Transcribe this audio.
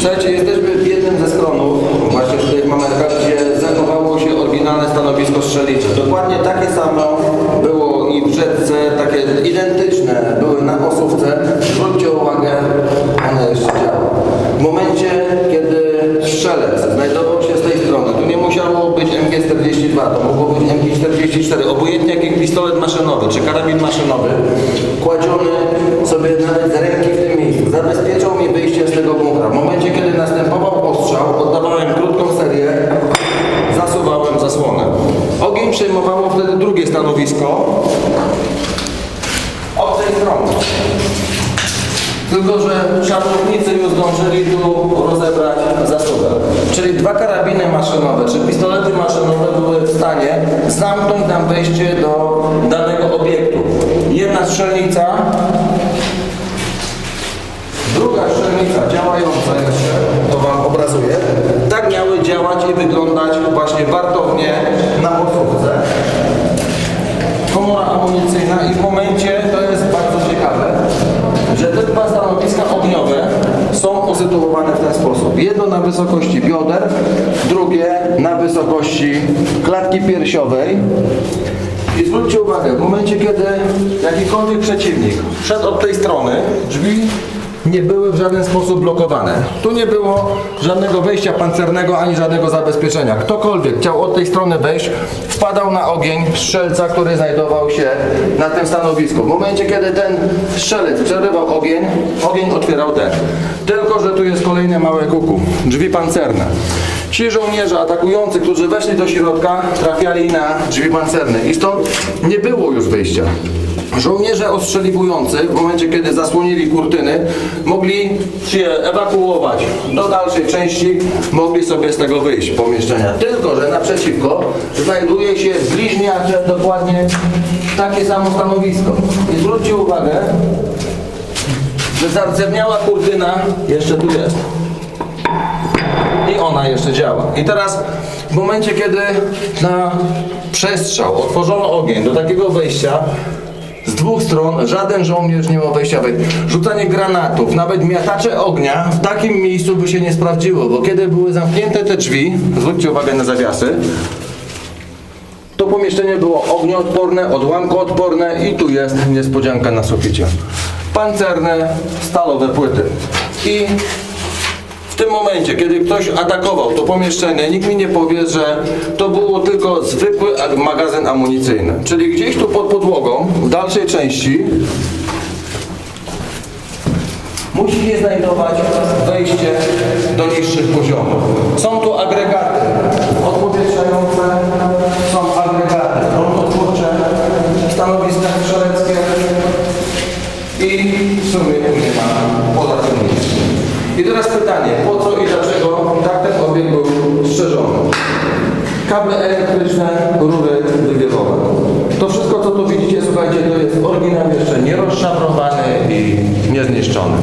Słuchajcie, jesteśmy w jednym ze schronów, właśnie tutaj w Mamerkach, gdzie zachowało się oryginalne stanowisko strzelnicze. Dokładnie takie samo było i w rzece, takie identyczne były na osówce. Zwróćcie uwagę, one jeszcze działa. W momencie, kiedy strzelec znajdował się z tej strony, tu nie musiało być MG42, to mogło być MG44, obojętnie jaki pistolet maszynowy czy karabin maszynowy, kładziony sobie nawet z ręki w tym miejscu, zabezpieczał mi wyjście z tego bunkra. W momencie, kiedy następował ostrzał, oddawałem krótką serię, zasuwałem zasłonę. Ogień przejmowało wtedy drugie stanowisko od tej strony. Tylko, że szarownicy już zdążyli tu rozebrać zasługę. Czyli dwa karabiny maszynowe, czy pistolety maszynowe były w stanie zamknąć nam wejście do danego obiektu. Jedna strzelnica, druga strzelnica działająca jeszcze, to Wam obrazuję, tak miały działać i wyglądać właśnie wartownie na posłówce komora amunicyjna i w momencie, to jest bardzo ciekawe, że te dwa stanowiska ogniowe są usytuowane w ten sposób. Jedno na wysokości bioder, drugie na wysokości klatki piersiowej. I zwróćcie uwagę, w momencie kiedy jakikolwiek przeciwnik wszedł od tej strony, drzwi nie były w żaden sposób blokowane. Tu nie było żadnego wejścia pancernego ani żadnego zabezpieczenia. Ktokolwiek chciał od tej strony wejść, wpadał na ogień strzelca, który znajdował się na tym stanowisku. W momencie, kiedy ten strzelec przerywał ogień, ogień otwierał ten. Tylko, że tu jest kolejne małe kuku, drzwi pancerne. Ci żołnierze atakujący, którzy weszli do środka, trafiali na drzwi pancerne i stąd nie było już wyjścia. Żołnierze ostrzeliwujący w momencie, kiedy zasłonili kurtyny, mogli się ewakuować do dalszej części, mogli sobie z tego wyjść pomieszczenia. Tylko, że naprzeciwko znajduje się bliźniacze dokładnie takie samo stanowisko. I zwróćcie uwagę, że zardzewiała kurtyna jeszcze tu jest. I ona jeszcze działa. I teraz w momencie, kiedy na przestrzał otworzono ogień do takiego wejścia, z dwóch stron żaden żołnierz nie ma wejścia wejść. Rzucanie granatów, nawet miatacze ognia w takim miejscu by się nie sprawdziło, bo kiedy były zamknięte te drzwi, zwróćcie uwagę na zawiasy, to pomieszczenie było ognioodporne, odłamkoodporne i tu jest niespodzianka na suficie. Pancerne, stalowe płyty. I w tym momencie, kiedy ktoś atakował to pomieszczenie, nikt mi nie powie, że to było tylko zwykły magazyn amunicyjny. Czyli gdzieś tu pod podłogą, w dalszej części, musi się znajdować wejście do niższych poziomów. Są tu agregaty odpowietrzające, są agregaty prądotwórcze, stanowiska strzeleckie i w sumie tu nie ma poza tym nic. I teraz pytanie, po co i dlaczego tak ten obiekt był strzeżony? Kable elektryczne, rury wywiewowe. To wszystko, co tu widzicie, słuchajcie, to jest oryginał jeszcze nierozszabrowany i niezniszczony.